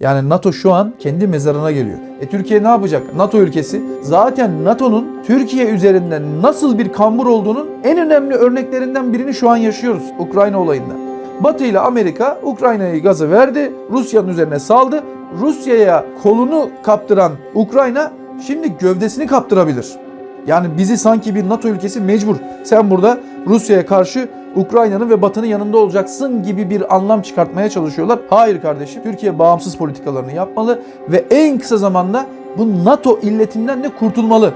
Yani NATO şu an kendi mezarına geliyor. E Türkiye ne yapacak? NATO ülkesi. Zaten NATO'nun Türkiye üzerinden nasıl bir kambur olduğunun en önemli örneklerinden birini şu an yaşıyoruz Ukrayna olayında. Batı ile Amerika Ukrayna'yı gazı verdi. Rusya'nın üzerine saldı. Rusya'ya kolunu kaptıran Ukrayna şimdi gövdesini kaptırabilir. Yani bizi sanki bir NATO ülkesi mecbur. Sen burada Rusya'ya karşı Ukrayna'nın ve Batı'nın yanında olacaksın gibi bir anlam çıkartmaya çalışıyorlar. Hayır kardeşim. Türkiye bağımsız politikalarını yapmalı ve en kısa zamanda bu NATO illetinden de kurtulmalı.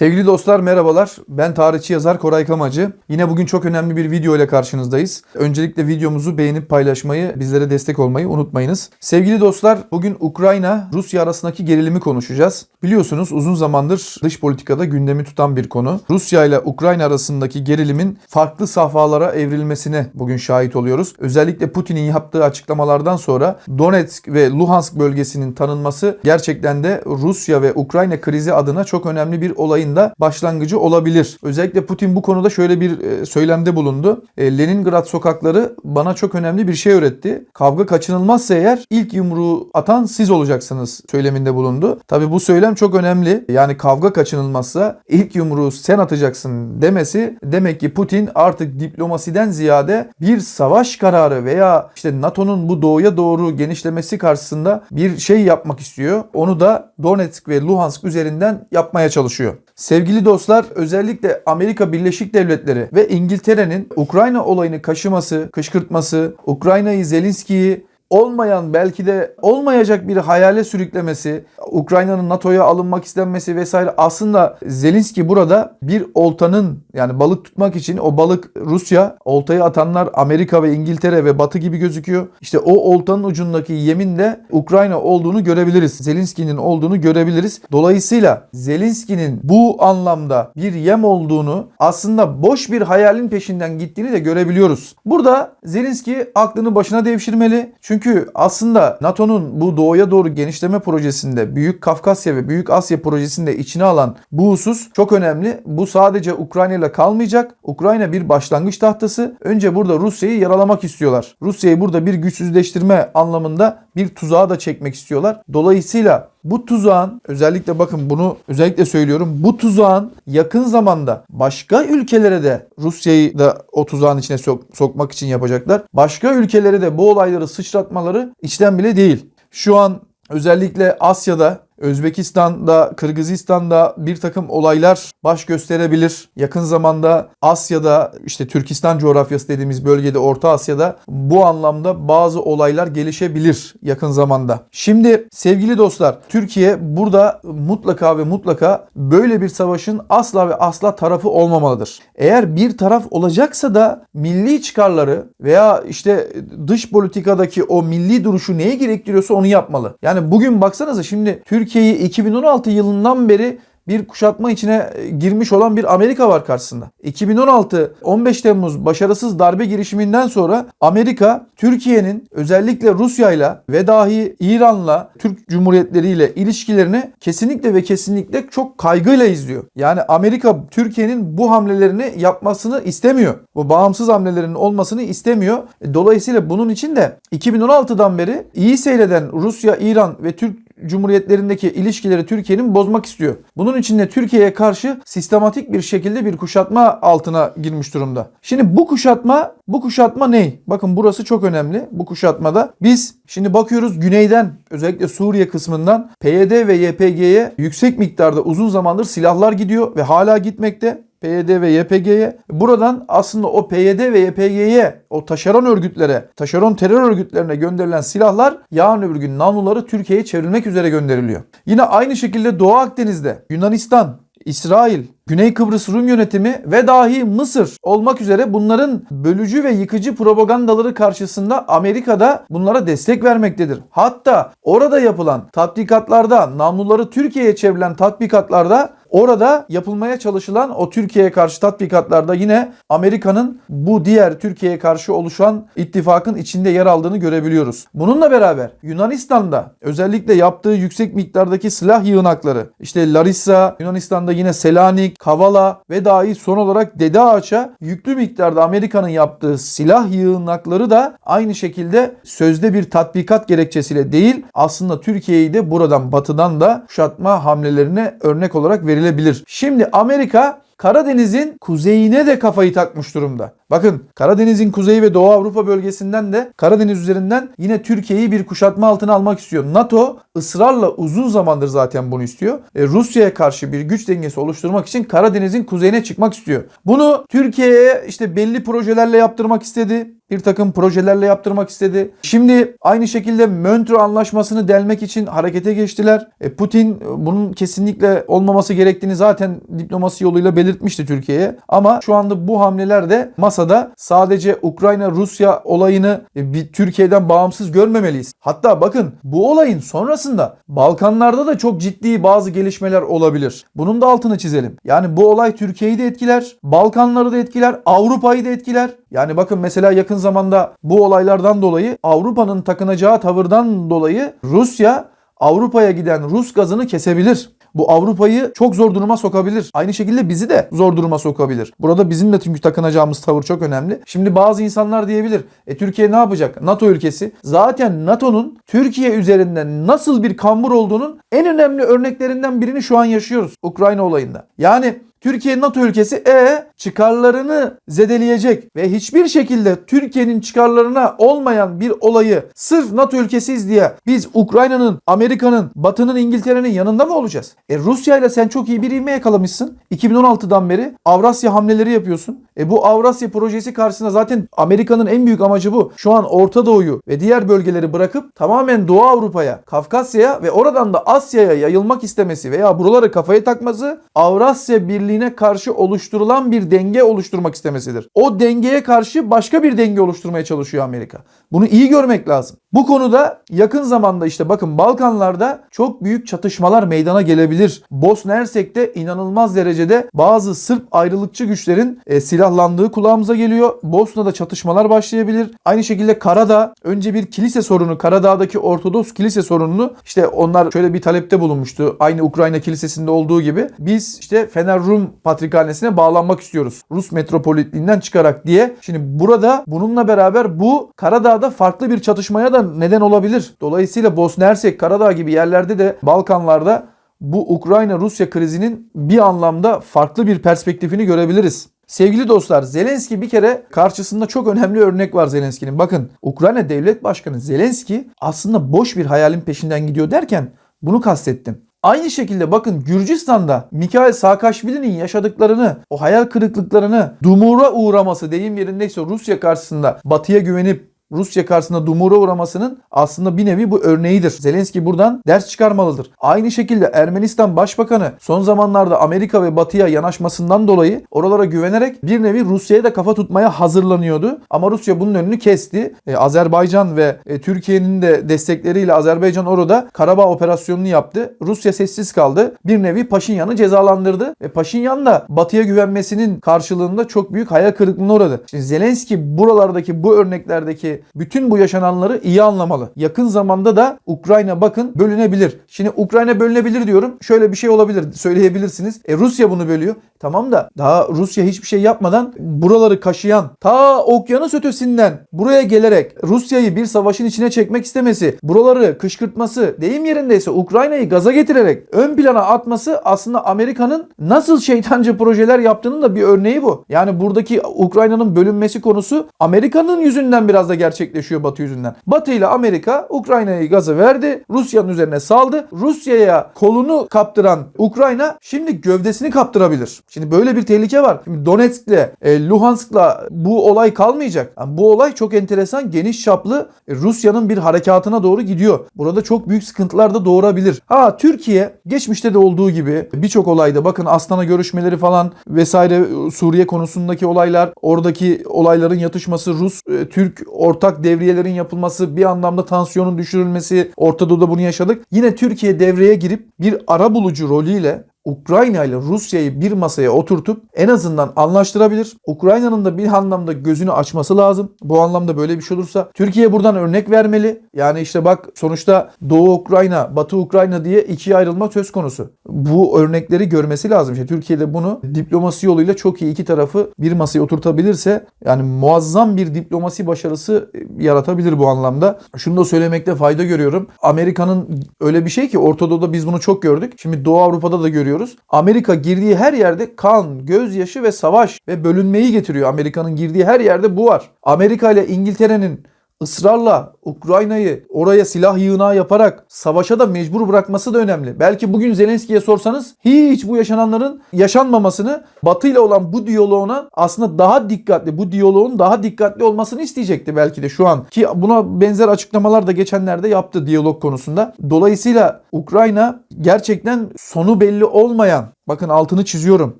Sevgili dostlar merhabalar. Ben tarihçi yazar Koray Kamacı. Yine bugün çok önemli bir video ile karşınızdayız. Öncelikle videomuzu beğenip paylaşmayı, bizlere destek olmayı unutmayınız. Sevgili dostlar, bugün Ukrayna Rusya arasındaki gerilimi konuşacağız. Biliyorsunuz uzun zamandır dış politikada gündemi tutan bir konu. Rusya ile Ukrayna arasındaki gerilimin farklı safhalara evrilmesine bugün şahit oluyoruz. Özellikle Putin'in yaptığı açıklamalardan sonra Donetsk ve Luhansk bölgesinin tanınması gerçekten de Rusya ve Ukrayna krizi adına çok önemli bir olayın da başlangıcı olabilir. Özellikle Putin bu konuda şöyle bir e, söylemde bulundu. E, Leningrad sokakları bana çok önemli bir şey öğretti. Kavga kaçınılmazsa eğer ilk yumruğu atan siz olacaksınız söyleminde bulundu. Tabi bu söylem çok önemli. Yani kavga kaçınılmazsa ilk yumruğu sen atacaksın demesi demek ki Putin artık diplomasiden ziyade bir savaş kararı veya işte NATO'nun bu doğuya doğru genişlemesi karşısında bir şey yapmak istiyor. Onu da Donetsk ve Luhansk üzerinden yapmaya çalışıyor. Sevgili dostlar özellikle Amerika Birleşik Devletleri ve İngiltere'nin Ukrayna olayını kaşıması, kışkırtması, Ukrayna'yı Zelenski'yi olmayan belki de olmayacak bir hayale sürüklemesi, Ukrayna'nın NATO'ya alınmak istenmesi vesaire aslında Zelenski burada bir oltanın yani balık tutmak için o balık Rusya, oltayı atanlar Amerika ve İngiltere ve Batı gibi gözüküyor. İşte o oltanın ucundaki yemin de Ukrayna olduğunu görebiliriz. Zelenski'nin olduğunu görebiliriz. Dolayısıyla Zelenski'nin bu anlamda bir yem olduğunu aslında boş bir hayalin peşinden gittiğini de görebiliyoruz. Burada Zelenski aklını başına devşirmeli. Çünkü aslında NATO'nun bu doğuya doğru genişleme projesinde Büyük Kafkasya ve Büyük Asya projesinde içine alan bu husus çok önemli. Bu sadece Ukrayna ile kalmayacak. Ukrayna bir başlangıç tahtası. Önce burada Rusya'yı yaralamak istiyorlar. Rusya'yı burada bir güçsüzleştirme anlamında bir tuzağa da çekmek istiyorlar. Dolayısıyla bu tuzağın özellikle bakın bunu özellikle söylüyorum. Bu tuzağın yakın zamanda başka ülkelere de Rusya'yı da o tuzağın içine sok- sokmak için yapacaklar. Başka ülkelere de bu olayları sıçratmaları içten bile değil. Şu an özellikle Asya'da Özbekistan'da, Kırgızistan'da bir takım olaylar baş gösterebilir. Yakın zamanda Asya'da işte Türkistan coğrafyası dediğimiz bölgede Orta Asya'da bu anlamda bazı olaylar gelişebilir yakın zamanda. Şimdi sevgili dostlar Türkiye burada mutlaka ve mutlaka böyle bir savaşın asla ve asla tarafı olmamalıdır. Eğer bir taraf olacaksa da milli çıkarları veya işte dış politikadaki o milli duruşu neyi gerektiriyorsa onu yapmalı. Yani bugün baksanıza şimdi Türkiye'yi 2016 yılından beri bir kuşatma içine girmiş olan bir Amerika var karşısında. 2016 15 Temmuz başarısız darbe girişiminden sonra Amerika Türkiye'nin özellikle Rusya'yla ve dahi İran'la Türk Cumhuriyetleriyle ilişkilerini kesinlikle ve kesinlikle çok kaygıyla izliyor. Yani Amerika Türkiye'nin bu hamlelerini yapmasını istemiyor. Bu bağımsız hamlelerinin olmasını istemiyor. Dolayısıyla bunun için de 2016'dan beri iyi seyreden Rusya, İran ve Türk Cumhuriyetlerindeki ilişkileri Türkiye'nin bozmak istiyor. Bunun için de Türkiye'ye karşı sistematik bir şekilde bir kuşatma altına girmiş durumda. Şimdi bu kuşatma, bu kuşatma ne? Bakın burası çok önemli. Bu kuşatmada biz şimdi bakıyoruz güneyden özellikle Suriye kısmından PYD ve YPG'ye yüksek miktarda uzun zamandır silahlar gidiyor ve hala gitmekte. PYD ve YPG'ye. Buradan aslında o PYD ve YPG'ye, o taşeron örgütlere, taşeron terör örgütlerine gönderilen silahlar yarın öbür gün namluları Türkiye'ye çevrilmek üzere gönderiliyor. Yine aynı şekilde Doğu Akdeniz'de Yunanistan, İsrail, Güney Kıbrıs Rum yönetimi ve dahi Mısır olmak üzere bunların bölücü ve yıkıcı propagandaları karşısında Amerika'da bunlara destek vermektedir. Hatta orada yapılan tatbikatlarda, namluları Türkiye'ye çevrilen tatbikatlarda Orada yapılmaya çalışılan o Türkiye'ye karşı tatbikatlarda yine Amerika'nın bu diğer Türkiye'ye karşı oluşan ittifakın içinde yer aldığını görebiliyoruz. Bununla beraber Yunanistan'da özellikle yaptığı yüksek miktardaki silah yığınakları işte Larissa, Yunanistan'da yine Selanik, Kavala ve dahi son olarak Dede Ağaç'a yüklü miktarda Amerika'nın yaptığı silah yığınakları da aynı şekilde sözde bir tatbikat gerekçesiyle değil aslında Türkiye'yi de buradan batıdan da kuşatma hamlelerine örnek olarak verilebilir. Şimdi Amerika Karadeniz'in kuzeyine de kafayı takmış durumda. Bakın Karadeniz'in kuzeyi ve Doğu Avrupa bölgesinden de Karadeniz üzerinden yine Türkiye'yi bir kuşatma altına almak istiyor. NATO ısrarla uzun zamandır zaten bunu istiyor. E, Rusya'ya karşı bir güç dengesi oluşturmak için Karadeniz'in kuzeyine çıkmak istiyor. Bunu Türkiye'ye işte belli projelerle yaptırmak istedi. Bir takım projelerle yaptırmak istedi. Şimdi aynı şekilde Montreux Anlaşması'nı delmek için harekete geçtiler. E, Putin e, bunun kesinlikle olmaması gerektiğini zaten diplomasi yoluyla belirtmişti Türkiye'ye. Ama şu anda bu hamleler de masada sadece Ukrayna-Rusya olayını e, bir Türkiye'den bağımsız görmemeliyiz. Hatta bakın bu olayın sonrasında Balkanlarda da çok ciddi bazı gelişmeler olabilir. Bunun da altını çizelim. Yani bu olay Türkiye'yi de etkiler, Balkanları da etkiler, Avrupa'yı da etkiler. Yani bakın mesela yakın zamanda bu olaylardan dolayı Avrupa'nın takınacağı tavırdan dolayı Rusya Avrupa'ya giden Rus gazını kesebilir. Bu Avrupa'yı çok zor duruma sokabilir. Aynı şekilde bizi de zor duruma sokabilir. Burada bizim de çünkü takınacağımız tavır çok önemli. Şimdi bazı insanlar diyebilir. E Türkiye ne yapacak? NATO ülkesi. Zaten NATO'nun Türkiye üzerinden nasıl bir kambur olduğunun en önemli örneklerinden birini şu an yaşıyoruz. Ukrayna olayında. Yani Türkiye NATO ülkesi e çıkarlarını zedeleyecek ve hiçbir şekilde Türkiye'nin çıkarlarına olmayan bir olayı sırf NATO ülkesiyiz diye biz Ukrayna'nın, Amerika'nın, Batı'nın, İngiltere'nin yanında mı olacağız? E Rusya ile sen çok iyi bir ivme yakalamışsın. 2016'dan beri Avrasya hamleleri yapıyorsun. E bu Avrasya projesi karşısında zaten Amerika'nın en büyük amacı bu. Şu an Orta Doğu'yu ve diğer bölgeleri bırakıp tamamen Doğu Avrupa'ya, Kafkasya'ya ve oradan da Asya'ya yayılmak istemesi veya buraları kafaya takması Avrasya Birliği'ne karşı oluşturulan bir denge oluşturmak istemesidir. O dengeye karşı başka bir denge oluşturmaya çalışıyor Amerika. Bunu iyi görmek lazım. Bu konuda yakın zamanda işte bakın Balkanlarda çok büyük çatışmalar meydana gelebilir. Bosna Hersek'te inanılmaz derecede bazı Sırp ayrılıkçı güçlerin e, silahlandığı kulağımıza geliyor. Bosna'da çatışmalar başlayabilir. Aynı şekilde Karadağ önce bir kilise sorunu Karadağ'daki Ortodoks kilise sorununu işte onlar şöyle bir talepte bulunmuştu. Aynı Ukrayna kilisesinde olduğu gibi biz işte Fener Rum Patrikhanesi'ne bağlanmak istiyoruz. Rus metropolitliğinden çıkarak diye. Şimdi burada bununla beraber bu Karadağ'da farklı bir çatışmaya da neden olabilir. Dolayısıyla Bosna Hersek, Karadağ gibi yerlerde de Balkanlarda bu Ukrayna-Rusya krizinin bir anlamda farklı bir perspektifini görebiliriz. Sevgili dostlar Zelenski bir kere karşısında çok önemli örnek var Zelenski'nin. Bakın Ukrayna Devlet Başkanı Zelenski aslında boş bir hayalin peşinden gidiyor derken bunu kastettim. Aynı şekilde bakın Gürcistan'da Mikhail Saakashvili'nin yaşadıklarını, o hayal kırıklıklarını, dumura uğraması deyim yerindeyse Rusya karşısında batıya güvenip Rusya karşısında dumura uğramasının aslında bir nevi bu örneğidir. Zelenski buradan ders çıkarmalıdır. Aynı şekilde Ermenistan Başbakanı son zamanlarda Amerika ve Batı'ya yanaşmasından dolayı oralara güvenerek bir nevi Rusya'ya da kafa tutmaya hazırlanıyordu. Ama Rusya bunun önünü kesti. Ee, Azerbaycan ve e, Türkiye'nin de destekleriyle Azerbaycan orada Karabağ operasyonunu yaptı. Rusya sessiz kaldı. Bir nevi Paşinyan'ı cezalandırdı. Ve Paşinyan da Batı'ya güvenmesinin karşılığında çok büyük hayal kırıklığına uğradı. Şimdi Zelenski buralardaki bu örneklerdeki bütün bu yaşananları iyi anlamalı. Yakın zamanda da Ukrayna bakın bölünebilir. Şimdi Ukrayna bölünebilir diyorum. Şöyle bir şey olabilir söyleyebilirsiniz. E Rusya bunu bölüyor. Tamam da daha Rusya hiçbir şey yapmadan buraları kaşıyan ta okyanus ötesinden buraya gelerek Rusya'yı bir savaşın içine çekmek istemesi, buraları kışkırtması, deyim yerindeyse Ukrayna'yı gaza getirerek ön plana atması aslında Amerika'nın nasıl şeytancı projeler yaptığının da bir örneği bu. Yani buradaki Ukrayna'nın bölünmesi konusu Amerika'nın yüzünden biraz da gerçekleşiyor Batı yüzünden. Batı ile Amerika Ukrayna'yı gaza verdi. Rusya'nın üzerine saldı. Rusya'ya kolunu kaptıran Ukrayna şimdi gövdesini kaptırabilir. Şimdi böyle bir tehlike var. Şimdi Donetsk'le, e, Luhansk'la bu olay kalmayacak. Yani bu olay çok enteresan, geniş çaplı e, Rusya'nın bir harekatına doğru gidiyor. Burada çok büyük sıkıntılar da doğurabilir. Ha Türkiye geçmişte de olduğu gibi birçok olayda bakın Astana görüşmeleri falan vesaire Suriye konusundaki olaylar, oradaki olayların yatışması, Rus e, Türk ortak devriyelerin yapılması, bir anlamda tansiyonun düşürülmesi, Orta Doğu'da bunu yaşadık. Yine Türkiye devreye girip bir ara bulucu rolüyle Ukrayna ile Rusya'yı bir masaya oturtup en azından anlaştırabilir. Ukrayna'nın da bir anlamda gözünü açması lazım. Bu anlamda böyle bir şey olursa Türkiye buradan örnek vermeli. Yani işte bak sonuçta Doğu Ukrayna, Batı Ukrayna diye ikiye ayrılma söz konusu. Bu örnekleri görmesi lazım. İşte Türkiye'de bunu diplomasi yoluyla çok iyi iki tarafı bir masaya oturtabilirse yani muazzam bir diplomasi başarısı yaratabilir bu anlamda. Şunu da söylemekte fayda görüyorum. Amerika'nın öyle bir şey ki Orta Doğu'da biz bunu çok gördük. Şimdi Doğu Avrupa'da da görüyoruz. Amerika girdiği her yerde kan, gözyaşı ve savaş ve bölünmeyi getiriyor. Amerika'nın girdiği her yerde bu var. Amerika ile İngiltere'nin ısrarla Ukrayna'yı oraya silah yığınağı yaparak savaşa da mecbur bırakması da önemli. Belki bugün Zelenski'ye sorsanız hiç bu yaşananların yaşanmamasını Batı ile olan bu diyaloğuna aslında daha dikkatli, bu diyaloğun daha dikkatli olmasını isteyecekti belki de şu an. Ki buna benzer açıklamalar da geçenlerde yaptı diyalog konusunda. Dolayısıyla Ukrayna gerçekten sonu belli olmayan, bakın altını çiziyorum,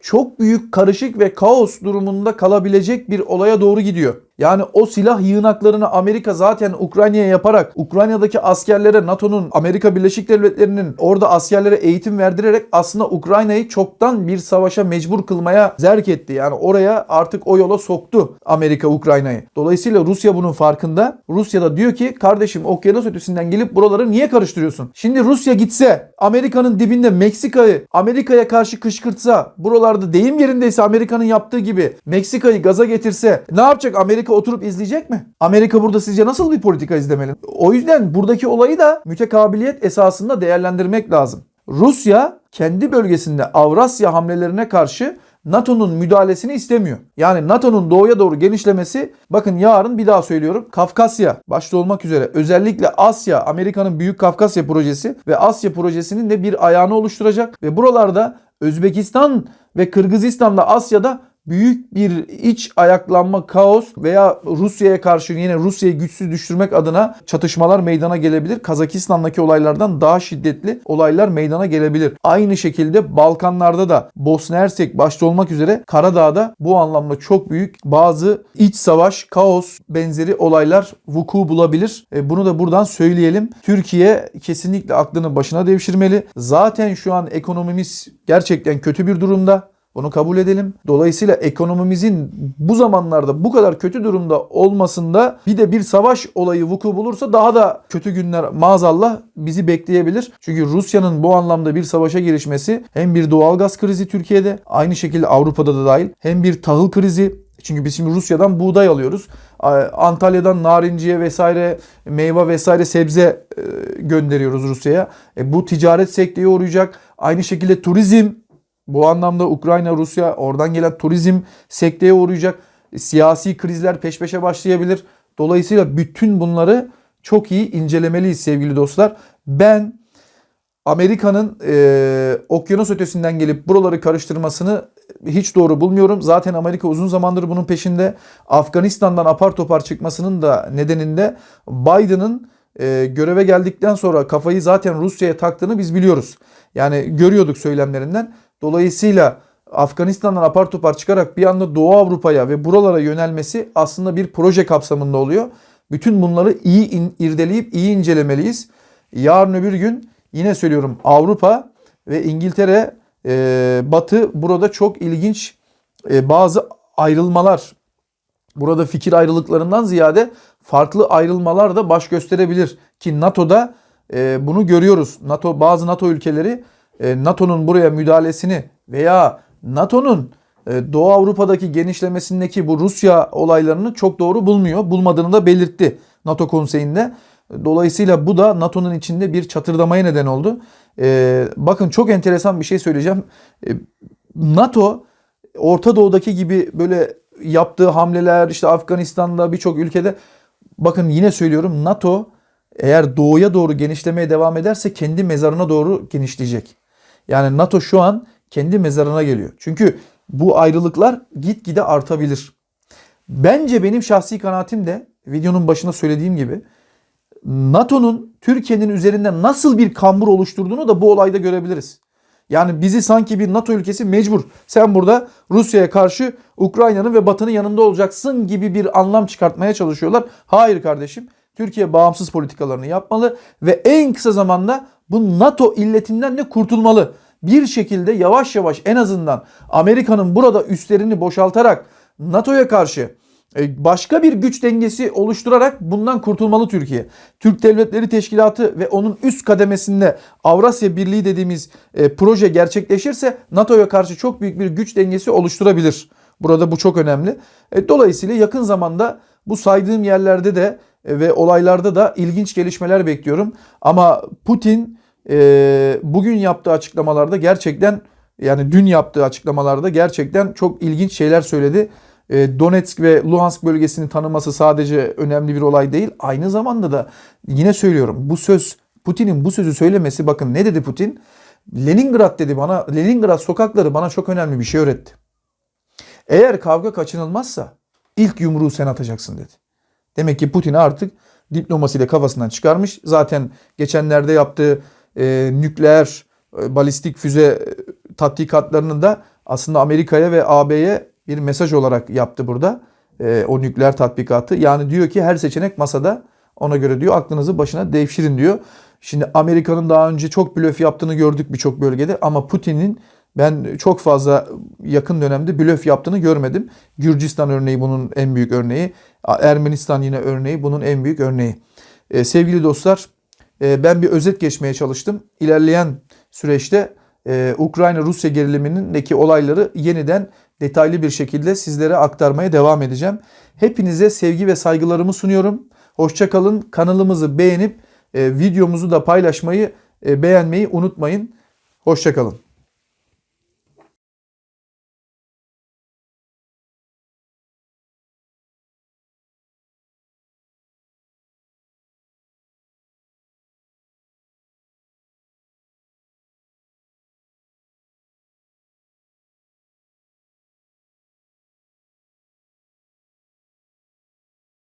çok büyük karışık ve kaos durumunda kalabilecek bir olaya doğru gidiyor. Yani o silah yığınaklarını Amerika zaten Ukrayna'ya yaparak Ukrayna'daki askerlere NATO'nun Amerika Birleşik Devletleri'nin orada askerlere eğitim verdirerek aslında Ukrayna'yı çoktan bir savaşa mecbur kılmaya zerk etti. Yani oraya artık o yola soktu Amerika Ukrayna'yı. Dolayısıyla Rusya bunun farkında. Rusya da diyor ki kardeşim okyanus ötesinden gelip buraları niye karıştırıyorsun? Şimdi Rusya gitse Amerika'nın dibinde Meksika'yı Amerika'ya karşı kışkırtsa buralarda deyim yerindeyse Amerika'nın yaptığı gibi Meksika'yı gaza getirse ne yapacak Amerika oturup izleyecek mi? Amerika burada sizce nasıl bir politika izlemeli? O yüzden buradaki olayı da mütekabiliyet esasında değerlendirmek lazım. Rusya kendi bölgesinde Avrasya hamlelerine karşı NATO'nun müdahalesini istemiyor. Yani NATO'nun doğuya doğru genişlemesi bakın yarın bir daha söylüyorum Kafkasya başta olmak üzere özellikle Asya Amerika'nın Büyük Kafkasya projesi ve Asya projesinin de bir ayağını oluşturacak ve buralarda Özbekistan ve Kırgızistan'da Asya'da büyük bir iç ayaklanma, kaos veya Rusya'ya karşı yine Rusya'yı güçsüz düşürmek adına çatışmalar meydana gelebilir. Kazakistan'daki olaylardan daha şiddetli olaylar meydana gelebilir. Aynı şekilde Balkanlarda da Bosna Hersek başta olmak üzere Karadağ'da bu anlamda çok büyük bazı iç savaş, kaos benzeri olaylar vuku bulabilir. E, bunu da buradan söyleyelim. Türkiye kesinlikle aklını başına devşirmeli. Zaten şu an ekonomimiz gerçekten kötü bir durumda. Bunu kabul edelim. Dolayısıyla ekonomimizin bu zamanlarda bu kadar kötü durumda olmasında bir de bir savaş olayı vuku bulursa daha da kötü günler maazallah bizi bekleyebilir. Çünkü Rusya'nın bu anlamda bir savaşa girişmesi hem bir doğalgaz krizi Türkiye'de aynı şekilde Avrupa'da da dahil hem bir tahıl krizi çünkü biz şimdi Rusya'dan buğday alıyoruz. Antalya'dan narinciye vesaire meyve vesaire sebze e, gönderiyoruz Rusya'ya. E bu ticaret sekteye uğrayacak. Aynı şekilde turizm bu anlamda Ukrayna, Rusya oradan gelen turizm sekteye uğrayacak. Siyasi krizler peş peşe başlayabilir. Dolayısıyla bütün bunları çok iyi incelemeliyiz sevgili dostlar. Ben Amerika'nın e, okyanus ötesinden gelip buraları karıştırmasını hiç doğru bulmuyorum. Zaten Amerika uzun zamandır bunun peşinde. Afganistan'dan apar topar çıkmasının da nedeninde Biden'ın e, göreve geldikten sonra kafayı zaten Rusya'ya taktığını biz biliyoruz. Yani görüyorduk söylemlerinden. Dolayısıyla Afganistan'dan apar topar çıkarak bir anda Doğu Avrupa'ya ve buralara yönelmesi aslında bir proje kapsamında oluyor. Bütün bunları iyi in, irdeleyip iyi incelemeliyiz. Yarın öbür gün yine söylüyorum Avrupa ve İngiltere, e, Batı burada çok ilginç e, bazı ayrılmalar, burada fikir ayrılıklarından ziyade farklı ayrılmalar da baş gösterebilir. Ki NATO'da e, bunu görüyoruz. NATO bazı NATO ülkeleri NATO'nun buraya müdahalesini veya NATO'nun e, Doğu Avrupa'daki genişlemesindeki bu Rusya olaylarını çok doğru bulmuyor. Bulmadığını da belirtti NATO konseyinde. Dolayısıyla bu da NATO'nun içinde bir çatırdamaya neden oldu. E, bakın çok enteresan bir şey söyleyeceğim. NATO Orta Doğu'daki gibi böyle yaptığı hamleler işte Afganistan'da birçok ülkede bakın yine söylüyorum NATO eğer doğuya doğru genişlemeye devam ederse kendi mezarına doğru genişleyecek. Yani NATO şu an kendi mezarına geliyor. Çünkü bu ayrılıklar gitgide artabilir. Bence benim şahsi kanaatim de videonun başında söylediğim gibi NATO'nun Türkiye'nin üzerinde nasıl bir kambur oluşturduğunu da bu olayda görebiliriz. Yani bizi sanki bir NATO ülkesi mecbur. Sen burada Rusya'ya karşı Ukrayna'nın ve Batı'nın yanında olacaksın gibi bir anlam çıkartmaya çalışıyorlar. Hayır kardeşim. Türkiye bağımsız politikalarını yapmalı ve en kısa zamanda bu NATO illetinden de kurtulmalı. bir şekilde yavaş yavaş en azından Amerika'nın burada üstlerini boşaltarak NATO'ya karşı e, başka bir güç dengesi oluşturarak bundan kurtulmalı Türkiye. Türk Devletleri Teşkilatı ve onun üst kademesinde Avrasya Birliği dediğimiz e, proje gerçekleşirse NATO'ya karşı çok büyük bir güç dengesi oluşturabilir. Burada bu çok önemli. E, dolayısıyla yakın zamanda bu saydığım yerlerde de ve olaylarda da ilginç gelişmeler bekliyorum. Ama Putin e, bugün yaptığı açıklamalarda gerçekten yani dün yaptığı açıklamalarda gerçekten çok ilginç şeyler söyledi. E, Donetsk ve Luhansk bölgesini tanıması sadece önemli bir olay değil. Aynı zamanda da yine söylüyorum bu söz Putin'in bu sözü söylemesi bakın ne dedi Putin? Leningrad dedi bana Leningrad sokakları bana çok önemli bir şey öğretti. Eğer kavga kaçınılmazsa ilk yumruğu sen atacaksın dedi. Demek ki Putin artık diplomasiyle kafasından çıkarmış. Zaten geçenlerde yaptığı e, nükleer e, balistik füze e, tatbikatlarını da aslında Amerika'ya ve AB'ye bir mesaj olarak yaptı burada. E, o nükleer tatbikatı. Yani diyor ki her seçenek masada. Ona göre diyor aklınızı başına devşirin diyor. Şimdi Amerika'nın daha önce çok blöf yaptığını gördük birçok bölgede ama Putin'in ben çok fazla yakın dönemde blöf yaptığını görmedim. Gürcistan örneği bunun en büyük örneği. Ermenistan yine örneği bunun en büyük örneği. Ee, sevgili dostlar e, ben bir özet geçmeye çalıştım. İlerleyen süreçte e, Ukrayna-Rusya gerilimindeki olayları yeniden detaylı bir şekilde sizlere aktarmaya devam edeceğim. Hepinize sevgi ve saygılarımı sunuyorum. Hoşçakalın. Kanalımızı beğenip e, videomuzu da paylaşmayı, e, beğenmeyi unutmayın. Hoşçakalın.